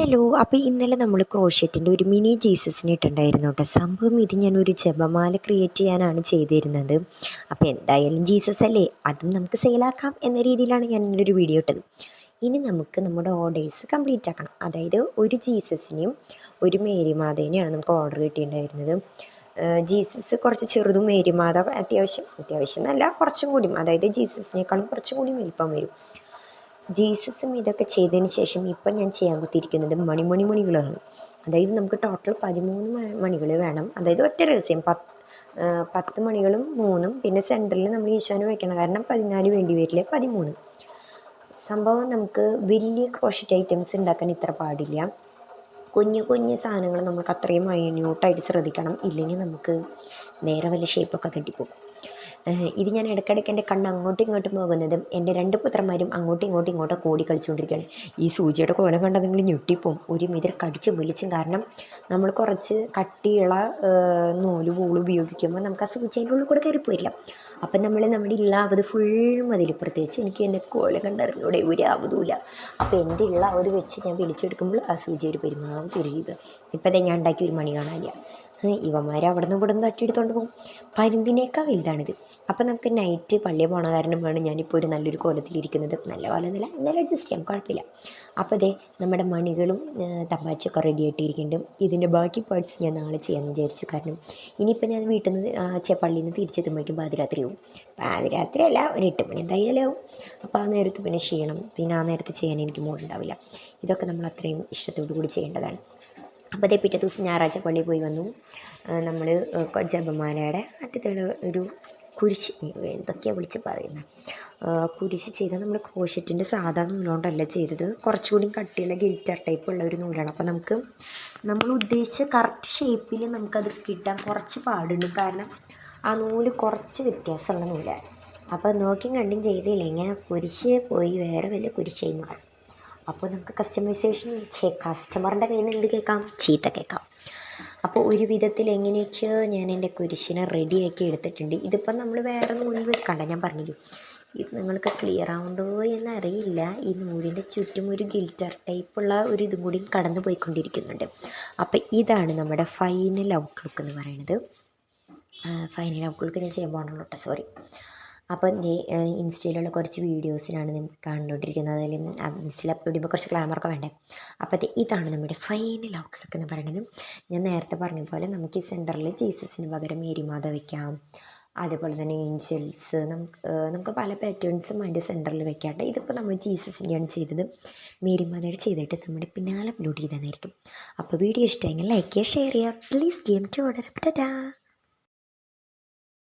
Hello അപ്പോൾ ഇന്നലെ നമ്മൾ ക്രോഷ്യറ്റിന്റെ ഒരു മിനി ജീസസിനെ ഇട്ടുണ്ടായിരുന്നു കേട്ടോ. സംഭവം ഇത് ഒരു ജപമാല ക്രിയേറ്റ് ചെയ്യാനാണ് ചെയ്തിരുന്നത്. അപ്പോൾ എന്തായാലും ജീസസ് അല്ലേ? അതും നമുക്ക് സെയിലാക്കാം എന്ന രീതിയിലാണ് ഞാൻ ഇന്നൊരു വീഡിയോ ഇട്ടത്. ഇനി നമുക്ക് നമ്മുടെ ഓർഡേഴ്സ് കംപ്ലീറ്റ് ആക്കണം. അതായത് ഒരു ജീസസിനെയും ഒരു മേരിമാതേനെയാണ് നമുക്ക് ഓർഡർ കിട്ടിയിട്ടുണ്ടായിരുന്നത്. ജീസസ് കുറച്ച് ചെറുതും മേരിമാത അത്യാവശ്യം അത്യാവശ്യം എന്നല്ല കുറച്ചും കൂടിയും. അതായത് ജീസസിനേക്കാളും കുറച്ചും കൂടി വലിപ്പം വരും. ജീസസും ഇതൊക്കെ ചെയ്തതിന് ശേഷം ഇപ്പം ഞാൻ ചെയ്യാൻ കുത്തിയിരിക്കുന്നത് മണിമണി മണികളാണ്. അതായത് നമുക്ക് ടോട്ടൽ പതിമൂന്ന് മണികൾ വേണം. അതായത് ഒറ്റ രഹസ്യം പത്ത് പത്ത് മണികളും മൂന്നും പിന്നെ സെന്ററിൽ നമ്മൾ ഈശോനെ വയ്ക്കണം കാരണം പതിനാല് വേണ്ടി വരില്ല? പതിമൂന്ന്. സംഭവം നമുക്ക് വലിയ ക്രോഷറ്റ് ഐറ്റംസ് ഉണ്ടാക്കാൻ ഇത്ര പാടില്ല. കുഞ്ഞു കുഞ്ഞു സാധനങ്ങൾ നമുക്ക് അത്രയും മൈന്യൂട്ടായിട്ട് ശ്രദ്ധിക്കണം. ഇല്ലെങ്കിൽ നമുക്ക് വേറെ വല്ല ഷേപ്പൊക്കെ കെട്ടിപ്പോകും. ഇത് ഞാൻ ഇടയ്ക്കിടയ്ക്ക് എന്റെ കണ്ണ് അങ്ങോട്ടും ഇങ്ങോട്ടും പോകുന്നതും എന്റെ രണ്ട് പുത്രന്മാരും അങ്ങോട്ടും ഇങ്ങോട്ടും ഇങ്ങോട്ടും കൂടി കളിച്ചുകൊണ്ടിരിക്കുകയാണ്. ഈ സൂചിയുടെ കോലം കണ്ടാൽ നിങ്ങൾ ഞെട്ടിപ്പോവും. ഒരു മിതിർ കടിച്ച് വലിച്ചും കാരണം നമ്മൾ കുറച്ച് കട്ടിയുള്ള നൂൽ പൂൾ ഉപയോഗിക്കുമ്പോൾ നമുക്ക് ആ സൂചി അതിന്റെ ഉള്ളിൽ കൂടെ കയറിപ്പോയില്ല അപ്പം നമ്മൾ നമ്മുടെ അവത് ഫുൾ മതിൽ പ്രത്യേകിച്ച് എനിക്ക് എന്റെ കോലം കണ്ടറിഞ്ഞൂടെ ഒരു അവതുമില്ല അപ്പോൾ എന്റെ ഉള്ള അവത് വെച്ച് ഞാൻ വലിച്ചെടുക്കുമ്പോൾ ആ സൂചി ഒരു പെരുമാവ് തിരിയുക ഇപ്പം ഞാൻ ഉണ്ടാക്കിയ ഒരു മണി കാണാനില്ല. ഇവന്മാർ അവിടെ നിന്ന് ഇവിടെ നിന്ന് തട്ടിയെടുത്തോണ്ട് പോകും. പരുന്തിനേക്കാൾ വലുതാണിത്. അപ്പം നമുക്ക് നൈറ്റ് പള്ളിയിൽ പോണ കാരണമാണ് ഞാനിപ്പോൾ ഒരു നല്ലൊരു കോലത്തിലിരിക്കുന്നത് നല്ല കോലമൊന്നുമില്ല എന്നാലും അഡ്ജസ്റ്റ് ചെയ്യാം. കുഴപ്പമില്ല. അപ്പോൾ അതെ നമ്മുടെ മണികളും തമ്പാച്ചൊക്കെ റെഡി ആയിട്ടിരിക്കുന്നുണ്ട്. ഇതിന്റെ ബാക്കി പാർട്സ് ഞാൻ നാളെ ചെയ്യാമെന്ന് വിചാരിച്ചു. കാരണം ഇനിയിപ്പോൾ ഞാൻ വീട്ടിൽ നിന്ന് പള്ളിയിൽ നിന്ന് തിരിച്ചെത്തുമ്പോഴേക്കും പാതിരാത്രി അല്ല ഒരു എട്ട് മണി എന്തായാലും അപ്പോൾ ആ നേരത്ത് പിന്നെ ക്ഷീണം. പിന്നെ ആ നേരത്ത് ചെയ്യാൻ എനിക്ക് മൂടുണ്ടാവില്ല ഇതൊക്കെ നമ്മൾ അത്രയും ഇഷ്ടത്തോടു കൂടി ചെയ്യേണ്ടതാണ്. അപ്പോൾ അതേ പിറ്റേ ദിവസം ഞായറാഴ്ച പള്ളി പോയി വന്നു. നമ്മൾ ജപമാലയുടെ അറ്റത്തുള്ള ഒരു കുരിശ് എന്തൊക്കെയാണ് വിളിച്ച് പറയുന്നത് കുരിശ് ചെയ്ത നമ്മൾ കോഷറ്റിന്റെ സാധാ നൂലുകൊണ്ടല്ല ചെയ്തത്. കുറച്ചുകൂടി കട്ടിയുള്ള ഗിൽറ്റർ ടൈപ്പ് ഉള്ള ഒരു നൂലാണ്. അപ്പോൾ നമുക്ക് നമ്മൾ ഉദ്ദേശിച്ച കറക്റ്റ് ഷേപ്പിൽ നമുക്കത് കിട്ടാൻ കുറച്ച് പാടുണ്ട്. കാരണം ആ നൂൽ കുറച്ച് വ്യത്യാസമുള്ള നൂലാണ്. അപ്പോൾ നോക്കിയും കണ്ടും ചെയ്തില്ലെങ്കിൽ കുരിശ് പോയി വേറെ വലിയ കുരിശായി മാറും. അപ്പോൾ നമുക്ക് കസ്റ്റമൈസേഷൻ കസ്റ്റമറിന്റെ കയ്യിൽ നിന്ന് എന്ത് കേൾക്കാം? ചീത്ത കേൾക്കാം. അപ്പോൾ ഒരു വിധത്തിൽ എങ്ങനെയൊക്കെയോ ഞാൻ എന്റെ കുരിശിനെ റെഡിയാക്കി എടുത്തിട്ടുണ്ട്. ഇതിപ്പം നമ്മൾ വേറെ നൂലിൽ വെച്ച് കണ്ട ഞാൻ പറഞ്ഞില്ലേ? ഇത് നിങ്ങൾക്ക് ക്ലിയർ ആവുണ്ടോ എന്നറിയില്ല. ഈ നൂലിന്റെ ചുറ്റും ഒരു ഗിൽറ്റർ ടൈപ്പുള്ള ഒരു ഇതും കൂടി കടന്നു പോയിക്കൊണ്ടിരിക്കുന്നുണ്ട്. അപ്പോൾ ഇതാണ് നമ്മുടെ ഫൈനൽ ഔട്ട്ലുക്ക് എന്ന് പറയുന്നത്. ഫൈനൽ ഔട്ട്ലുക്ക് ഞാൻ ചെയ്യാൻ പോകണല്ലോ കേട്ടോ. സോറി എന്റെ ഇൻസ്റ്റയിലുള്ള കുറച്ച് വീഡിയോസിനാണ് നിങ്ങൾക്ക് കണ്ടുകൊണ്ടിരിക്കുന്നത്. അതിൽ ഇൻസ്റ്റയിൽ അപ്ലോഡ് ചെയ്യുമ്പോൾ കുറച്ച് ക്ലാമറൊക്കെ വേണ്ടേ? അപ്പോൾ ഇതാണ് നമ്മുടെ ഫൈനൽ ഔട്ട്ലുക്ക് എന്ന് പറയുന്നത്. ഞാൻ നേരത്തെ പറഞ്ഞ പോലെ നമുക്ക് ഈ സെന്ററിൽ ജീസസിന് പകരം മേരിമാത വയ്ക്കാം അതേപോലെ തന്നെ ഏഞ്ചൽസ് നമുക്ക് നമുക്ക് പല പാറ്റേൺസും അതിന്റെ സെന്ററിൽ വെക്കാണ്ട് ഇതിപ്പോൾ നമ്മൾ ജീസസിന്റെയാണ് ചെയ്തത്. മേരിമാതയുടെ ചെയ്തിട്ട് നമ്മുടെ പിന്നാലെ അപ്ലോഡ് ചെയ്തതായിരിക്കും അപ്പോൾ വീഡിയോ ഇഷ്ടമായെങ്കിൽ ലൈക്ക് ചെയ്യുക ഷെയർ ചെയ്യുക. Please game to order Tata